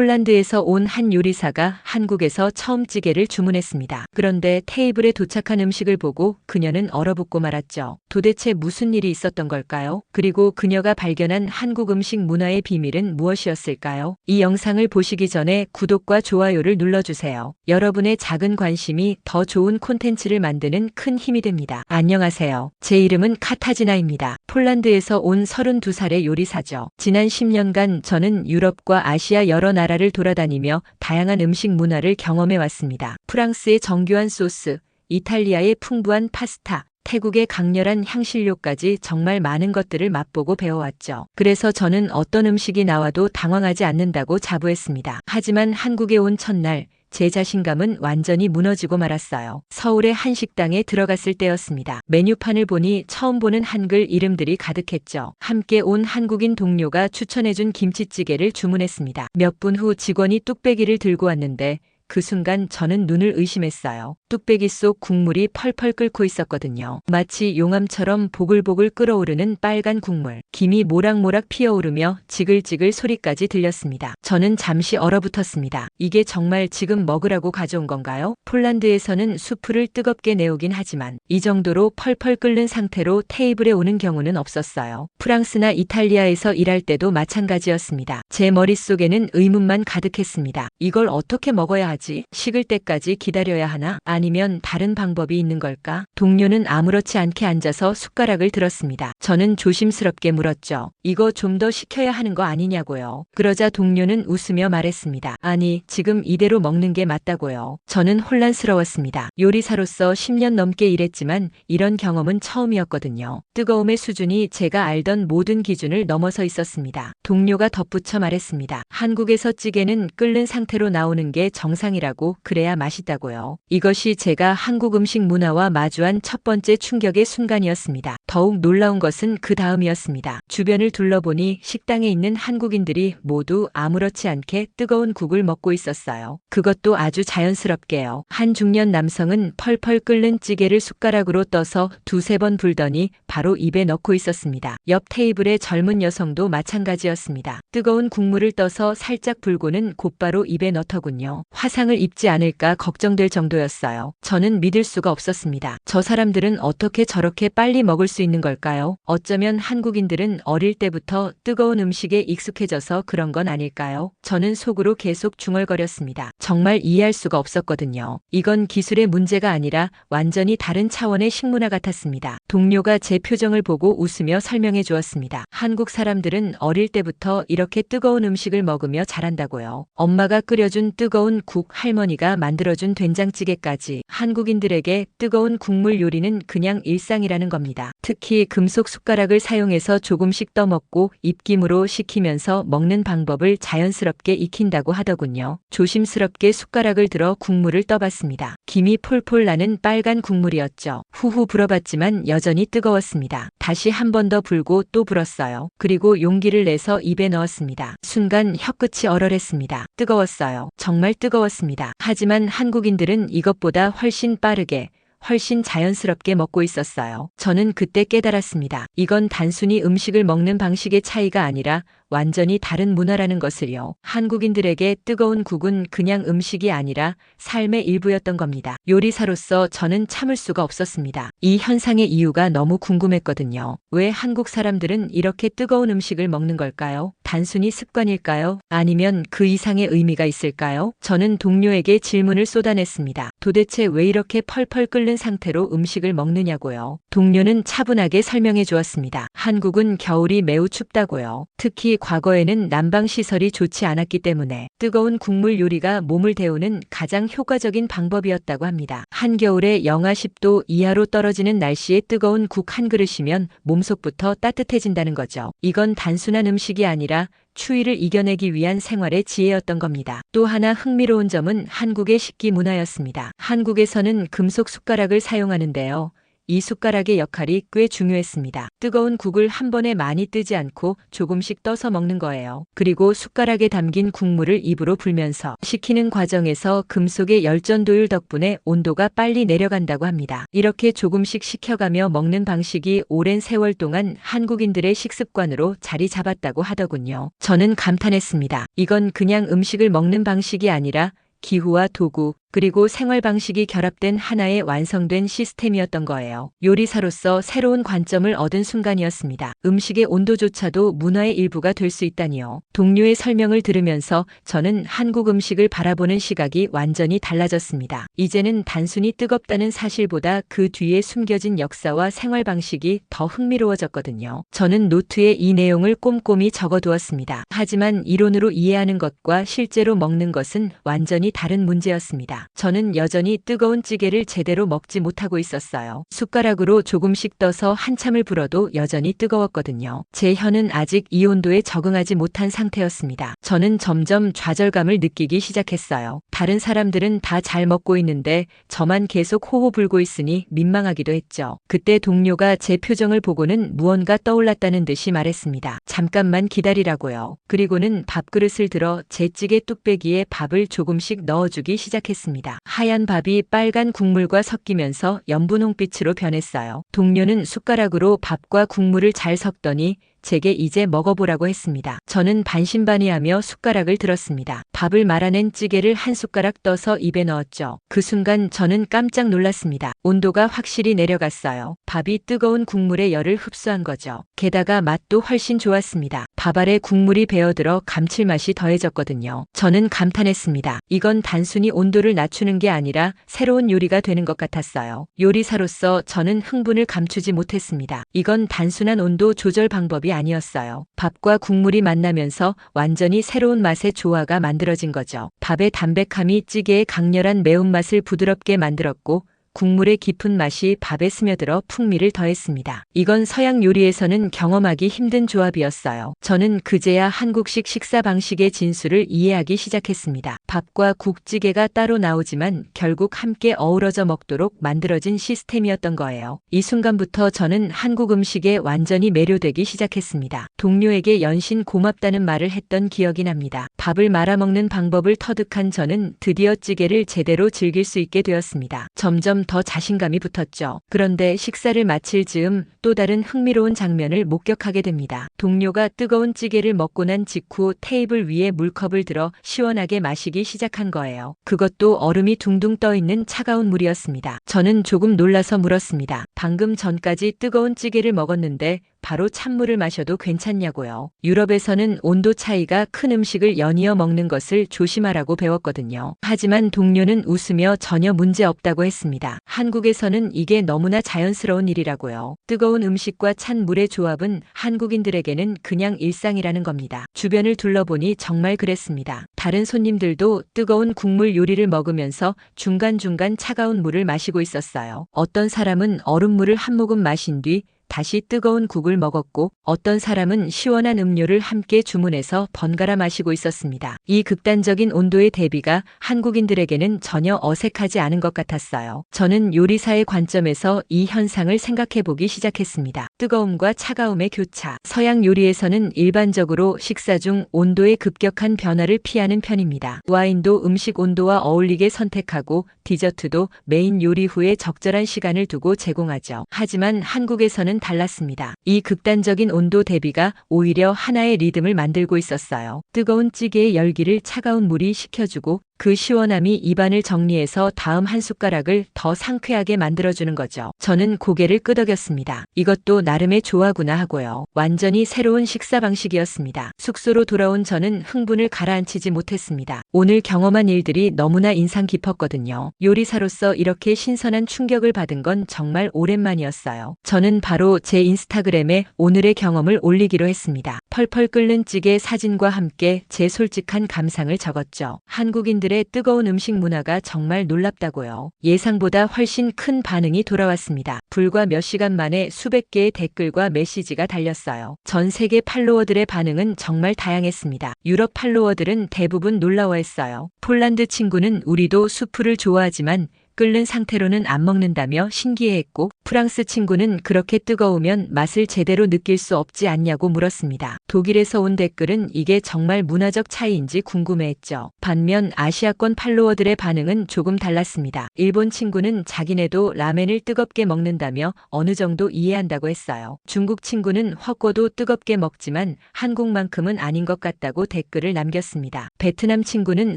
폴란드에서 온 한 요리사가 한국에서 처음 찌개를 주문했습니다. 그런데 테이블에 도착한 음식을 보고 그녀는 얼어붙고 말았죠. 도대체 무슨 일이 있었던 걸까요? 그리고 그녀가 발견한 한국 음식 문화의 비밀은 무엇이었을까요? 이 영상을 보시기 전에 구독과 좋아요를 눌러주세요. 여러분의 작은 관심이 더 좋은 콘텐츠를 만드는 큰 힘이 됩니다. 안녕하세요. 제 이름은 카타지나입니다. 폴란드에서 온 32살의 요리사죠. 지난 10년간 저는 유럽과 아시아 여러 나라 를 돌아다니며 다양한 음식 문화를 경험해 왔습니다. 프랑스의 정교한 소스, 이탈리아의 풍부한 파스타, 태국의 강렬한 향신료까지 정말 많은 것들을 맛보고 배워왔죠. 그래서 저는 어떤 음식이 나와도 당황하지 않는다고 자부했습니다. 하지만 한국에 온 첫날, 제 자신감은 완전히 무너지고 말았어요. 서울의 한 식당에 들어갔을 때였습니다. 메뉴판을 보니 처음 보는 한글 이름들이 가득했죠. 함께 온 한국인 동료가 추천해준 김치찌개를 주문했습니다. 몇 분 후 직원이 뚝배기를 들고 왔는데 그 순간 저는 눈을 의심했어요. 뚝배기 속 국물이 펄펄 끓고 있었거든요. 마치 용암처럼 보글보글 끓어오르는 빨간 국물. 김이 모락모락 피어오르며 지글지글 소리까지 들렸습니다. 저는 잠시 얼어붙었습니다. 이게 정말 지금 먹으라고 가져온 건가요? 폴란드에서는 수프를 뜨겁게 내오긴 하지만 이 정도로 펄펄 끓는 상태로 테이블에 오는 경우는 없었어요. 프랑스나 이탈리아에서 일할 때도 마찬가지였습니다. 제 머릿속에는 의문만 가득했습니다. 이걸 어떻게 먹어야 하 지? 식을 때까지 기다려야 하나? 아니면 다른 방법이 있는 걸까? 동료는 아무렇지 않게 앉아서 숟가락을 들었습니다. 저는 조심스럽게 물었죠. 이거 좀 더 식혀야 하는 거 아니냐고요. 그러자 동료는 웃으며 말했습니다. 아니, 지금 이대로 먹는 게 맞다고요. 저는 혼란스러웠습니다. 요리사로서 10년 넘게 일했지만 이런 경험은 처음이었거든요. 뜨거움의 수준이 제가 알던 모든 기준을 넘어서 있었습니다. 동료가 덧붙여 말했습니다. 한국에서 찌개는 끓는 상태로 나오는 게 정상 이라고 그래야 맛있다고요. 이것이 제가 한국 음식 문화와 마주한 첫 번째 충격의 순간이었습니다. 더욱 놀라운 것은 그 다음이었습니다. 주변을 둘러보니 식당에 있는 한국인들이 모두 아무렇지 않게 뜨거운 국을 먹고 있었어요. 그것도 아주 자연스럽게요. 한 중년 남성은 펄펄 끓는 찌개를 숟가락으로 떠서 두세 번 불더니 바로 입에 넣고 있었습니다. 옆 테이블의 젊은 여성도 마찬가지였습니다. 뜨거운 국물을 떠서 살짝 불고는 곧바로 입에 넣더군요. 화 상을 입지 않을까 걱정될 정도였어요. 저는 믿을 수가 없었습니다. 저 사람들은 어떻게 저렇게 빨리 먹을 수 있는 걸까요? 어쩌면 한국인들은 어릴 때부터 뜨거운 음식에 익숙해져서 그런 건 아닐까요? 저는 속으로 계속 중얼거렸습니다. 정말 이해할 수가 없었거든요. 이건 기술의 문제가 아니라 완전히 다른 차원의 식문화 같았습니다. 동료가 제 표정을 보고 웃으며 설명해 주었습니다. 한국 사람들은 어릴 때부터 이렇게 뜨거운 음식을 먹으며 자란다고요. 엄마가 끓여준 뜨거운 국, 할머니가 만들어준 된장찌개까지 한국인들에게 뜨거운 국물 요리는 그냥 일상이라는 겁니다. 특히 금속 숟가락을 사용해서 조금씩 떠먹고 입김으로 식히면서 먹는 방법을 자연스럽게 익힌다고 하더군요. 조심스럽게 숟가락을 들어 국물을 떠봤습니다. 김이 폴폴 나는 빨간 국물이었죠. 후후 불어봤지만 여전히 뜨거웠습니다. 다시 한 번 더 불고 또 불었어요. 그리고 용기를 내서 입에 넣었습니다. 순간 혀끝이 얼얼했습니다. 뜨거웠어요. 정말 뜨거웠 습니다. 하지만 한국인들은 이것보다 훨씬 빠르게 훨씬 자연스럽게 먹고 있었어요. 저는 그때 깨달았습니다. 이건 단순히 음식을 먹는 방식의 차이가 아니라 완전히 다른 문화라는 것을요. 한국인들에게 뜨거운 국은 그냥 음식이 아니라 삶의 일부였던 겁니다. 요리사로서 저는 참을 수가 없었습니다. 이 현상의 이유가 너무 궁금했거든요. 왜 한국 사람들은 이렇게 뜨거운 음식을 먹는 걸까요? 단순히 습관일까요? 아니면 그 이상의 의미가 있을까요? 저는 동료에게 질문을 쏟아냈습니다. 도대체 왜 이렇게 펄펄 끓는 상태로 음식을 먹느냐고요. 동료는 차분하게 설명해 주었습니다. 한국은 겨울이 매우 춥다고요. 특히 과거에는 난방 시설이 좋지 않았기 때문에 뜨거운 국물 요리가 몸을 데우는 가장 효과적인 방법이었다고 합니다. 한겨울에 영하 10도 이하로 떨어지는 날씨에 뜨거운 국 한 그릇이면 몸속부터 따뜻해진다는 거죠. 이건 단순한 음식이 아니라 추위를 이겨내기 위한 생활의 지혜였던 겁니다. 또 하나 흥미로운 점은 한국의 식기 문화였습니다. 한국에서는 금속 숟가락을 사용하는데요. 이 숟가락의 역할이 꽤 중요했습니다. 뜨거운 국을 한 번에 많이 뜨지 않고 조금씩 떠서 먹는 거예요. 그리고 숟가락에 담긴 국물을 입으로 불면서 식히는 과정에서 금속의 열전도율 덕분에 온도가 빨리 내려간다고 합니다. 이렇게 조금씩 식혀가며 먹는 방식이 오랜 세월 동안 한국인들의 식습관으로 자리 잡았다고 하더군요. 저는 감탄했습니다. 이건 그냥 음식을 먹는 방식이 아니라 기후와 도구, 그리고 생활 방식이 결합된 하나의 완성된 시스템이었던 거예요. 요리사로서 새로운 관점을 얻은 순간이었습니다. 음식의 온도조차도 문화의 일부가 될 수 있다니요. 동료의 설명을 들으면서 저는 한국 음식을 바라보는 시각이 완전히 달라졌습니다. 이제는 단순히 뜨겁다는 사실보다 그 뒤에 숨겨진 역사와 생활 방식이 더 흥미로워졌거든요. 저는 노트에 이 내용을 꼼꼼히 적어두었습니다. 하지만 이론으로 이해하는 것과 실제로 먹는 것은 완전히 다른 문제였습니다. 저는 여전히 뜨거운 찌개를 제대로 먹지 못하고 있었어요. 숟가락으로 조금씩 떠서 한참을 불어도 여전히 뜨거웠거든요. 제 혀는 아직 이 온도에 적응하지 못한 상태였습니다. 저는 점점 좌절감을 느끼기 시작했어요. 다른 사람들은 다 잘 먹고 있는데 저만 계속 호호 불고 있으니 민망하기도 했죠. 그때 동료가 제 표정을 보고는 무언가 떠올랐다는 듯이 말했습니다. 잠깐만 기다리라고요. 그리고는 밥그릇을 들어 제 찌개 뚝배기에 밥을 조금씩 넣어주기 시작했습니다. 하얀 밥이 빨간 국물과 섞이면서 연분 홍빛으로 변했어요. 동료는 숟가락으로 밥과 국물을 잘 섞더니 제게 이제 먹어보라고 했습니다. 저는 반신반의하며 숟가락을 들었습니다. 밥을 말아낸 찌개를 한 숟가락 떠서 입에 넣었죠. 그 순간 저는 깜짝 놀랐습니다. 온도가 확실히 내려갔어요. 밥이 뜨거운 국물의 열을 흡수한 거죠. 게다가 맛도 훨씬 좋았습니다. 밥 아래 국물이 배어들어 감칠맛이 더해졌거든요. 저는 감탄했습니다. 이건 단순히 온도를 낮추는 게 아니라 새로운 요리가 되는 것 같았어요. 요리사로서 저는 흥분을 감추지 못했습니다. 이건 단순한 온도 조절 방법이 아니었어요. 밥과 국물이 만나면서 완전히 새로운 맛의 조화가 만들어진 거죠. 밥의 담백함이 찌개의 강렬한 매운맛을 부드럽게 만들었고 국물의 깊은 맛이 밥에 스며들어 풍미를 더했습니다. 이건 서양 요리에서는 경험하기 힘든 조합이었어요. 저는 그제야 한국식 식사 방식의 진수를 이해하기 시작했습니다. 밥과 국찌개가 따로 나오지만 결국 함께 어우러져 먹도록 만들어진 시스템이었던 거예요. 이 순간부터 저는 한국 음식에 완전히 매료되기 시작했습니다. 동료에게 연신 고맙다는 말을 했던 기억이 납니다. 밥을 말아먹는 방법을 터득한 저는 드디어 찌개를 제대로 즐길 수 있게 되었습니다. 점점 더 자신감이 붙었죠. 그런데 식사를 마칠 즈음 또 다른 흥미로운 장면을 목격하게 됩니다. 동료가 뜨거운 찌개를 먹고 난 직후 테이블 위에 물컵을 들어 시원하게 마시기 시작한 거예요. 그것도 얼음이 둥둥 떠 있는 차가운 물이었습니다. 저는 조금 놀라서 물었습니다. 방금 전까지 뜨거운 찌개를 먹었는데 바로 찬물을 마셔도 괜찮냐고요. 유럽에서는 온도 차이가 큰 음식을 연이어 먹는 것을 조심하라고 배웠거든요. 하지만 동료는 웃으며 전혀 문제 없다고 했습니다. 한국에서는 이게 너무나 자연스러운 일이라고요. 뜨거운 음식과 찬 물의 조합은 한국인들에게는 그냥 일상이라는 겁니다. 주변을 둘러보니 정말 그랬습니다. 다른 손님들도 뜨거운 국물 요리를 먹으면서 중간중간 차가운 물을 마시고 있었어요. 어떤 사람은 얼음물을 한 모금 마신 뒤 다시 뜨거운 국을 먹었고 어떤 사람은 시원한 음료를 함께 주문해서 번갈아 마시고 있었습니다. 이 극단적인 온도의 대비가 한국인들에게는 전혀 어색하지 않은 것 같았어요. 저는 요리사의 관점에서 이 현상을 생각해 보기 시작했습니다. 뜨거움과 차가움의 교차. 서양 요리에서는 일반적으로 식사 중 온도의 급격한 변화를 피하는 편입니다. 와인도 음식 온도와 어울리게 선택하고 디저트도 메인 요리 후에 적절한 시간을 두고 제공하죠. 하지만 한국에서는 달랐습니다. 이 극단적인 온도 대비가 오히려 하나의 리듬을 만들고 있었어요. 뜨거운 찌개의 열기를 차가운 물이 식혀주고 그 시원함이 입안을 정리해서 다음 한 숟가락을 더 상쾌하게 만들어주는 거죠. 저는 고개를 끄덕였습니다. 이것도 나름의 조화구나 하고요. 완전히 새로운 식사 방식이었습니다. 숙소로 돌아온 저는 흥분을 가라앉히지 못했습니다. 오늘 경험한 일들이 너무나 인상 깊었거든요. 요리사로서 이렇게 신선한 충격을 받은 건 정말 오랜만이었어요. 저는 바로 제 인스타그램에 오늘의 경험을 올리기로 했습니다. 펄펄 끓는 찌개 사진과 함께 제 솔직한 감상을 적었죠. 한국인들 의 뜨거운 음식 문화가 정말 놀랍다고요. 예상보다 훨씬 큰 반응이 돌아왔습니다. 불과 몇 시간 만에 수백 개의 댓글과 메시지가 달렸어요. 전 세계 팔로워들의 반응은 정말 다양했습니다. 유럽 팔로워들은 대부분 놀라워했어요. 폴란드 친구는 우리도 수프를 좋아하지만 끓는 상태로는 안 먹는다며 신기해했고 프랑스 친구는 그렇게 뜨거우면 맛을 제대로 느낄 수 없지 않냐고 물었습니다. 독일에서 온 댓글은 이게 정말 문화적 차이인지 궁금해했죠. 반면 아시아권 팔로워들의 반응은 조금 달랐습니다. 일본 친구는 자기네도 라멘을 뜨겁게 먹는다며 어느 정도 이해한다고 했어요. 중국 친구는 헛고도 뜨겁게 먹지만 한국만큼은 아닌 것 같다고 댓글을 남겼습니다. 베트남 친구는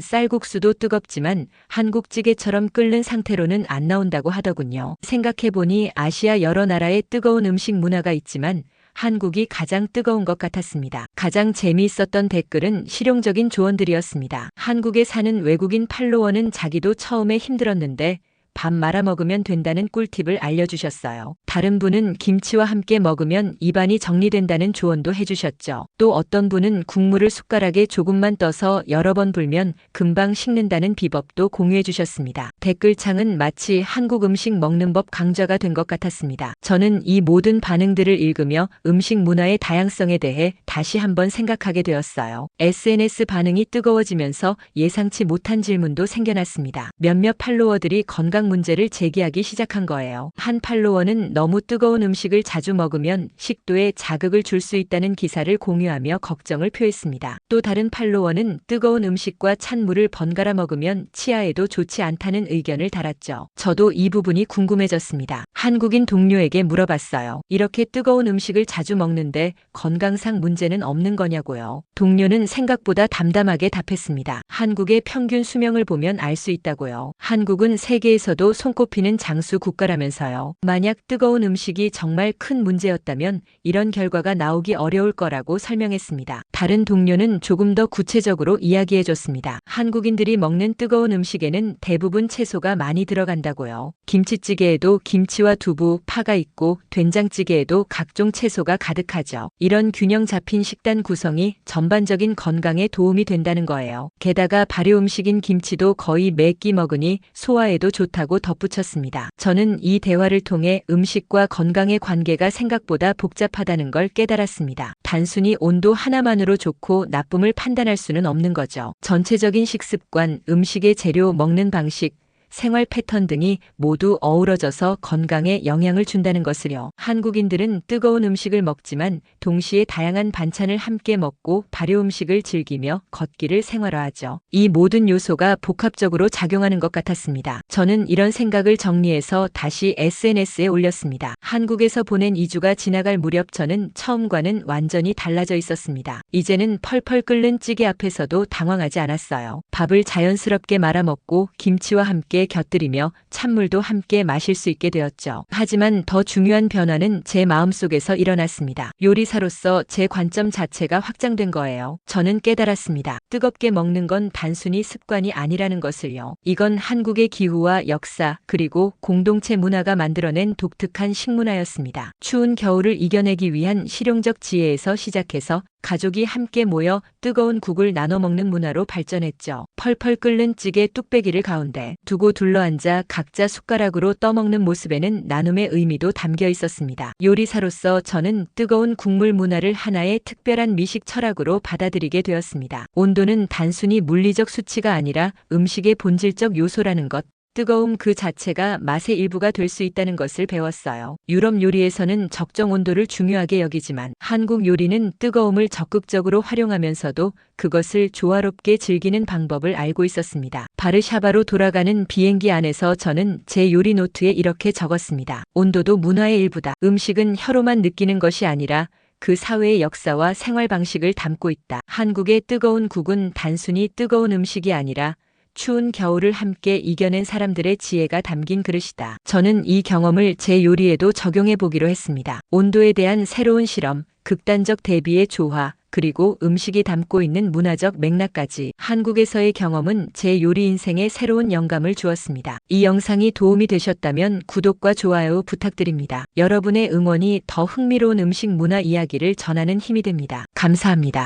쌀국수도 뜨겁지만 한국찌개처럼 끓는 상태 로는 안 나온다고 하더군요. 생각해보니 아시아 여러 나라의 뜨거운 음식 문화가 있지만 한국이 가장 뜨거운 것 같았습니다. 가장 재미있었던 댓글은 실용적인 조언들이었습니다. 한국에 사는 외국인 팔로워는 자기도 처음에 힘들었는데 밥 말아 먹으면 된다는 꿀팁을 알려주셨어요. 다른 분은 김치와 함께 먹으면 입안이 정리된다는 조언도 해주셨죠. 또 어떤 분은 국물을 숟가락에 조금만 떠서 여러 번 불면 금방 식는다는 비법도 공유해 주셨습니다. 댓글창은 마치 한국 음식 먹는 법 강좌가 된 것 같았습니다. 저는 이 모든 반응들을 읽으며 음식 문화의 다양성에 대해 다시 한번 생각하게 되었어요. SNS 반응이 뜨거워지면서 예상치 못한 질문도 생겨났습니다. 몇몇 팔로워들이 건강 문제를 제기하기 시작한 거예요. 한 팔로워는 너무 뜨거운 음식을 자주 먹으면 식도에 자극을 줄 수 있다는 기사를 공유하며 걱정을 표했습니다. 또 다른 팔로워는 뜨거운 음식과 찬 물을 번갈아 먹으면 치아에도 좋지 않다는 의견을 달았죠. 저도 이 부분이 궁금해졌습니다. 한국인 동료에게 물어봤어요. 이렇게 뜨거운 음식을 자주 먹는데 건강상 문제는 없는 거냐고요. 동료는 생각보다 담담하게 답했습니다. 한국의 평균 수명을 보면 알 수 있다고요. 한국은 세계에서 도 손꼽히는 장수 국가라면서요. 만약 뜨거운 음식이 정말 큰 문제였다면 이런 결과가 나오기 어려울 거라고 설명했습니다. 다른 동료는 조금 더 구체적으로 이야기해줬습니다. 한국인들이 먹는 뜨거운 음식에는 대부분 채소가 많이 들어간다고요. 김치찌개에도 김치와 두부, 파가 있고 된장찌개에도 각종 채소가 가득하죠. 이런 균형 잡힌 식단 구성이 전반적인 건강에 도움이 된다는 거예요. 게다가 발효 음식인 김치도 거의 매 끼 먹으니 소화에도 좋다고 덧붙였습니다. 저는 이 대화를 통해 음식과 건강의 관계가 생각보다 복잡하다는 걸 깨달았습니다. 단순히 온도 하나만으로 좋고 나쁨을 판단할 수는 없는 거죠. 전체적인 식습관, 음식의 재료, 먹는 방식, 생활 패턴 등이 모두 어우러져서 건강에 영향을 준다는 것을요. 한국인들은 뜨거운 음식을 먹지만 동시에 다양한 반찬을 함께 먹고 발효 음식을 즐기며 걷기를 생활화하죠. 이 모든 요소가 복합적으로 작용하는 것 같았습니다. 저는 이런 생각을 정리해서 다시 SNS에 올렸습니다. 한국에서 보낸 2주가 지나갈 무렵 저는 처음과는 완전히 달라져 있었습니다. 이제는 펄펄 끓는 찌개 앞에서도 당황하지 않았어요. 밥을 자연스럽게 말아먹고 김치와 함께 곁들이며 찬물도 함께 마실 수 있게 되었죠. 하지만 더 중요한 변화는 제 마음속에서 일어났습니다. 요리사로서 제 관점 자체가 확장된 거예요. 저는 깨달았습니다. 뜨겁게 먹는 건 단순히 습관이 아니라는 것을요. 이건 한국의 기후와 역사 그리고 공동체 문화가 만들어낸 독특한 식문화였습니다. 추운 겨울을 이겨내기 위한 실용적 지혜에서 시작해서 가족이 함께 모여 뜨거운 국을 나눠 먹는 문화로 발전했죠. 펄펄 끓는 찌개 뚝배기를 가운데 두고 둘러앉아 각자 숟가락으로 떠먹는 모습에는 나눔의 의미도 담겨 있었습니다. 요리사로서 저는 뜨거운 국물 문화를 하나의 특별한 미식 철학으로 받아들이게 되었습니다. 온도는 단순히 물리적 수치가 아니라 음식의 본질적 요소라는 것, 뜨거움 그 자체가 맛의 일부가 될 수 있다는 것을 배웠어요. 유럽 요리에서는 적정 온도를 중요하게 여기지만 한국 요리는 뜨거움을 적극적으로 활용하면서도 그것을 조화롭게 즐기는 방법을 알고 있었습니다. 바르샤바로 돌아가는 비행기 안에서 저는 제 요리 노트에 이렇게 적었습니다. 온도도 문화의 일부다. 음식은 혀로만 느끼는 것이 아니라 그 사회의 역사와 생활 방식을 담고 있다. 한국의 뜨거운 국은 단순히 뜨거운 음식이 아니라 추운 겨울을 함께 이겨낸 사람들의 지혜가 담긴 그릇이다. 저는 이 경험을 제 요리에도 적용해 보기로 했습니다. 온도에 대한 새로운 실험, 극단적 대비의 조화, 그리고 음식이 담고 있는 문화적 맥락까지 한국에서의 경험은 제 요리 인생에 새로운 영감을 주었습니다. 이 영상이 도움이 되셨다면 구독과 좋아요 부탁드립니다. 여러분의 응원이 더 흥미로운 음식 문화 이야기를 전하는 힘이 됩니다. 감사합니다.